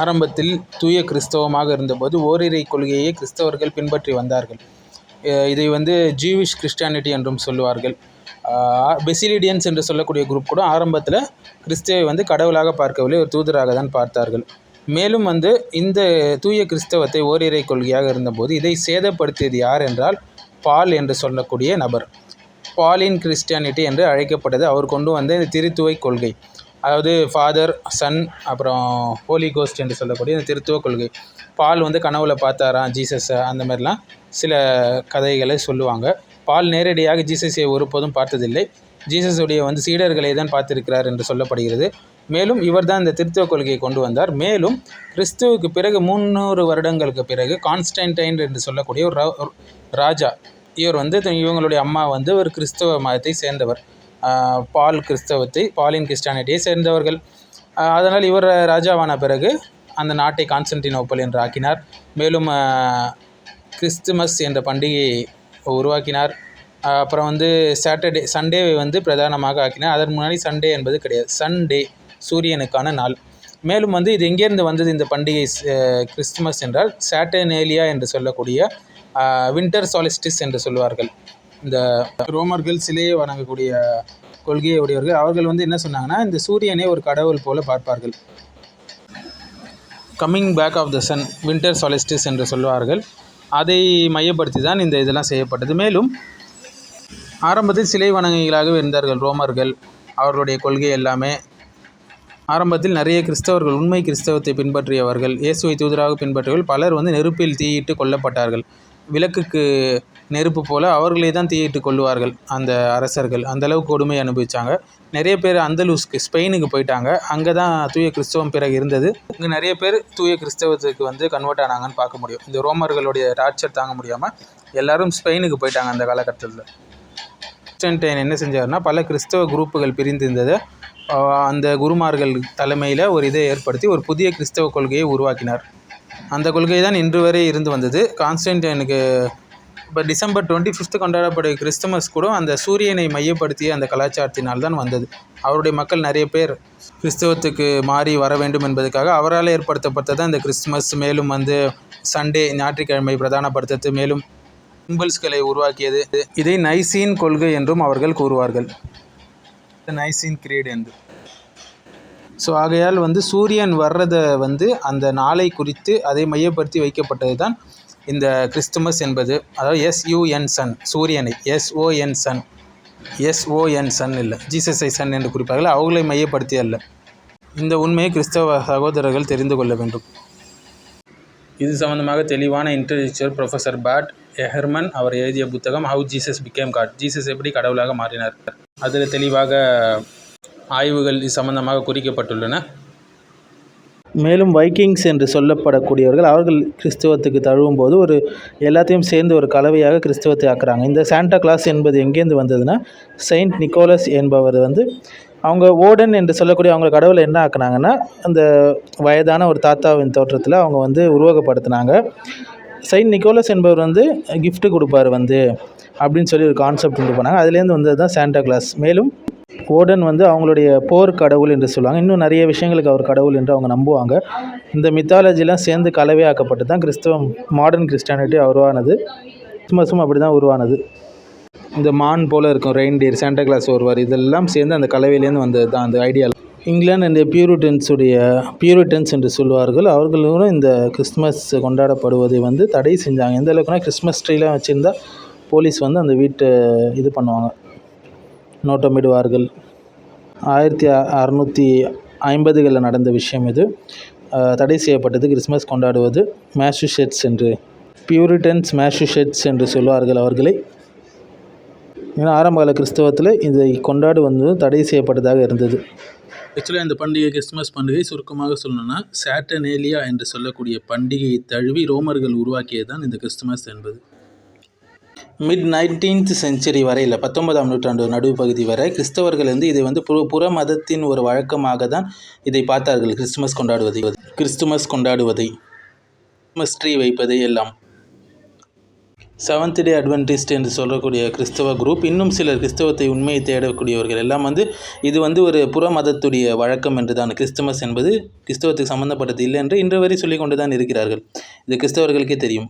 ஆரம்பத்தில் தூய கிறிஸ்தவமாக இருந்தபோது ஓரிரை கொள்கையை கிறிஸ்தவர்கள் பின்பற்றி வந்தார்கள். இதை வந்து ஜீவிஷ் கிறிஸ்டியானிட்டி என்றும் சொல்லுவார்கள். பெசிலிடியன்ஸ் என்று சொல்லக்கூடிய குரூப் கூட ஆரம்பத்தில் கிறிஸ்துவை வந்து கடவுளாக பார்க்கவில்லை ஒரு தூதராக தான் பார்த்தார்கள். மேலும் வந்து இந்த தூய கிறிஸ்தவத்தை ஓரிரை கொள்கையாக இருந்தபோது இதை சேதப்படுத்தியது யார் என்றால் பால் என்று சொல்லக்கூடிய நபர். பாலின் கிறிஸ்டியானிட்டி என்று அழைக்கப்பட்டது அவர் கொண்டு வந்த இந்த திருத்துவை கொள்கை. அதாவது ஃபாதர் சன் அப்புறம் ஹோலி கோஸ்ட் என்று சொல்லக்கூடிய இந்த திருத்துவ கொள்கை. பால் வந்து கனவுல பார்த்தாராம் ஜீசஸை அந்த மாதிரிலாம் சில கதைகளை சொல்லுவாங்க. பால் நேரடியாக ஜீசஸை ஒருபோதும் பார்த்ததில்லை. ஜீசஸுடைய வந்து சீடர்களை தான் பார்த்திருக்கிறார் என்று சொல்லப்படுகிறது. மேலும் இவர் தான் இந்த திருத்துவ கொள்கையை கொண்டு வந்தார். மேலும் கிறிஸ்துவுக்கு பிறகு முந்நூறு வருடங்களுக்கு பிறகு கான்ஸ்டன்டைன் என்று சொல்லக்கூடிய ஒரு ரா- ராஜா. இவர் வந்து இவங்களுடைய அம்மா வந்து ஒரு கிறிஸ்தவ மதத்தை சேர்ந்தவர். பால் கிறிஸ்தவத்தை பாலின் கிறிஸ்டானிட்டியை சேர்ந்தவர்கள். அதனால் இவர் ராஜாவான பிறகு அந்த நாட்டை கான்ஸ்டன்டினோப்பல் என்று ஆக்கினார். மேலும் கிறிஸ்துமஸ் என்ற பண்டிகையை உருவாக்கினார். அப்புறம் வந்து சாட்டர்டே சண்டேவை வந்து பிரதானமாக ஆக்கினார். அதற்கு முன்னாடி சண்டே என்பது கிடையாது. சண்டே சூரியனுக்கான நாள். மேலும் வந்து இது எங்கேருந்து வந்தது இந்த பண்டிகை கிறிஸ்துமஸ் என்றால் சாட்டர்னேலியா என்று சொல்லக்கூடிய வின்டர் சாலிஸ்டிஸ் என்று சொல்வார்கள். இந்த ரோமர்கள் சிலையை வணங்கக்கூடிய கொள்கையை உடையவர்கள். அவர்கள் வந்து என்ன சொன்னாங்கன்னா இந்த சூரியனை ஒரு கடவுள் போல பார்ப்பார்கள். Coming back of the sun winter solstice என்று சொல்வார்கள். அதை மையப்படுத்தி தான் இந்த இதெல்லாம் செய்யப்பட்டது. மேலும் ஆரம்பத்தில் சிலை வணங்கிகளாகவே இருந்தார்கள் ரோமர்கள். அவர்களுடைய கொள்கை எல்லாமே ஆரம்பத்தில் நிறைய கிறிஸ்தவர்கள் உண்மை கிறிஸ்தவத்தை பின்பற்றியவர்கள் இயேசுவை தூதராக பின்பற்றியவர்கள் பலர் வந்து நெருப்பில் தீயிட்டு கொல்லப்பட்டார்கள். விளக்குக்கு நெருப்பு போல் அவர்களே தான் தீயிட்டு கொள்ளுவார்கள் அந்த அரசர்கள். அந்த அளவுக்கு கொடுமை அனுபவித்தாங்க நிறைய பேர் அந்தலூஸ்க்கு ஸ்பெயினுக்கு போயிட்டாங்க. அங்கே தான் தூய கிறிஸ்தவம் பிறகு இருந்தது. இங்கே நிறைய பேர் தூய கிறிஸ்தவத்துக்கு வந்து கன்வெர்ட் ஆனாங்கன்னு பார்க்க முடியும். இந்த ரோமர்களுடைய டார்ச்சர் தாங்க முடியாமல் எல்லாரும் ஸ்பெயினுக்கு போயிட்டாங்க அந்த காலகட்டத்தில். கான்ஸ்டன்டைன் என்ன செஞ்சாருன்னா பல கிறிஸ்தவ குரூப்புகள் பிரிந்திருந்ததை. அந்த குருமார்கள் தலைமையில் ஒரு இதை ஏற்படுத்தி ஒரு புதிய கிறிஸ்தவ கொள்கையை உருவாக்கினார். அந்த கொள்கை தான் இன்று வரை இருந்து வந்தது. கான்ஸ்டன்டைனுக்கு இப்போ டிசம்பர் டுவெண்ட்டி ஃபிஃப்த்து கொண்டாடப்படும் கிறிஸ்துமஸ் கூட அந்த சூரியனை மையப்படுத்திய அந்த கலாச்சாரத்தினால் தான் வந்தது. அவருடைய மக்கள் நிறைய பேர் கிறிஸ்தவத்துக்கு மாறி வர வேண்டும் என்பதற்காக அவரால் ஏற்படுத்தப்பட்டது அந்த கிறிஸ்துமஸ். மேலும் வந்து சண்டே ஞாயிற்றுக்கிழமை பிரதானப்படுத்தது மேலும் சிம்பிள்ஸ்களை உருவாக்கியது இதை நைசீன் கொள்கை என்றும் அவர்கள் கூறுவார்கள். நைசீன் கிரீட் என்று. ஸோ ஆகையால் வந்து சூரியன் வர்றதை வந்து அந்த நாளை குறித்து அதை மையப்படுத்தி வைக்கப்பட்டது தான் இந்த கிறிஸ்துமஸ் என்பது அதாவது எஸ்யூஎன் சன் சூரியனை எஸ்ஓஎன் சன் எஸ்ஓஎன் சன் இல்லை ஜீசஸை சன் என்று குறிப்பார்கள் அவர்களை மையப்படுத்தி அல்ல. இந்த உண்மையை கிறிஸ்தவ சகோதரர்கள் தெரிந்து கொள்ள வேண்டும். இது சம்பந்தமாக தெளிவான இன்டர்லிச்சர் ப்ரொஃபஸர் பேட் எஹர்மன் அவர் எழுதிய புத்தகம் how Jesus became God Jesus எப்படி கடவுளாக மாறினார்? அதில் தெளிவாக ஆய்வுகள் இது சம்பந்தமாக குறிக்கப்பட்டுள்ளன. மேலும் வைக்கிங்ஸ் என்று சொல்லப்படக்கூடியவர்கள் அவர்கள் கிறிஸ்தவத்துக்கு தழுவும் போது ஒரு எல்லாத்தையும் சேர்ந்து ஒரு கலவையாக கிறிஸ்தவத்தை ஆக்குறாங்க. இந்த சாண்டா கிளாஸ் என்பது எங்கேருந்து வந்ததுன்னா செயின்ட் நிக்கோலஸ் என்பவர் வந்து அவங்க ஓடன் என்று சொல்லக்கூடிய அவங்க கடவுளை என்ன ஆக்குனாங்கன்னா அந்த வயதான ஒரு தாத்தாவின் தோற்றத்தில் அவங்க வந்து உருவகப்படுத்தினாங்க. செயின்ட் நிக்கோலஸ் என்பவர் வந்து கிஃப்ட்டு கொடுப்பார் வந்து அப்படின்னு சொல்லி ஒரு கான்செப்ட் கொண்டு போனாங்க. அதுலேருந்து வந்தது தான் சாண்டா கிளாஸ் மேலும் ஓடன் வந்து அவங்களுடைய போர் கடவுள் என்று சொல்லுவாங்க. இன்னும் நிறைய விஷயங்களுக்கு அவர் கடவுள் என்று அவங்க நம்புவாங்க. இந்த மித்தாலஜிலாம் சேர்ந்து கலவையாக்கப்பட்டு தான் கிறிஸ்தவம் மாடர்ன் கிறிஸ்டியானிட்டி உருவானது. கிறிஸ்மஸும் அப்படி தான் உருவானது. இந்த மான் போல் இருக்கும் ரெயின்டியர் சாண்டா கிளாஸ் ஒருவர் இதெல்லாம் சேர்ந்து அந்த கலவையிலேருந்து வந்தது தான் அந்த ஐடியா இங்கிலாந்து அண்ட் பியூரிட்டன்ஸுடைய பியூரிட்டன்ஸ் என்று சொல்வார்கள். அவர்களும் இந்த கிறிஸ்மஸ் கொண்டாடப்படுவதை வந்து தடை செஞ்சாங்க. எந்த அளவுக்குனா கிறிஸ்மஸ் ட்ரீலாம் வச்சுருந்தா போலீஸ் வந்து அந்த வீட்டை இது பண்ணுவாங்க. நோட்டமிடுவார்கள். ஆயிரத்தி அறநூற்றி ஐம்பதுகளில் நடந்த விஷயம் இது. தடை செய்யப்பட்டது. கிறிஸ்மஸ் கொண்டாடுவது மேஷுஷெட்ஸ் என்று. பியூரிட்டன்ஸ் மேஷுஷெட்ஸ் என்று சொல்வார்கள் அவர்களை. ஏன்னா ஆரம்பகால கிறிஸ்தவத்தில் இதை கொண்டாடுவது தடை செய்யப்பட்டதாக இருந்தது. ஆக்சுவலாக இந்த பண்டிகை கிறிஸ்துமஸ் பண்டிகை சுருக்கமாக சொல்லணும்னா சாட்டனேலியா என்று சொல்லக்கூடிய பண்டிகையை தழுவி ரோமர்கள் உருவாக்கியது தான் இந்த கிறிஸ்துமஸ் என்பது. மிட் நைன்டீன்த் செஞ்சுரி வரையில் பத்தொன்பதாம் நூற்றாண்டு நடுப்பகுதி வரை கிறிஸ்தவர்கள் வந்து இதை வந்து புற புற மதத்தின் ஒரு வழக்கமாக தான் இதை பார்த்தார்கள். கிறிஸ்துமஸ் கொண்டாடுவதை கிறிஸ்துமஸ் கொண்டாடுவதை கிறிஸ்துமஸ் ட்ரீ வைப்பதை எல்லாம். செவன்த் டே அட்வென்டிஸ்ட் என்று சொல்லக்கூடிய கிறிஸ்தவ குரூப் இன்னும் சிலர் கிறிஸ்தவத்தை உண்மையை தேடக்கூடியவர்கள் எல்லாம் வந்து இது வந்து ஒரு புற மதத்துடைய வழக்கம் என்று தான் கிறிஸ்துமஸ் என்பது கிறிஸ்தவத்துக்கு சம்மந்தப்பட்டது இல்லை என்று இன்று வரை சொல்லிக் கொண்டு தான் இருக்கிறார்கள். இது கிறிஸ்தவர்களுக்கே தெரியும்.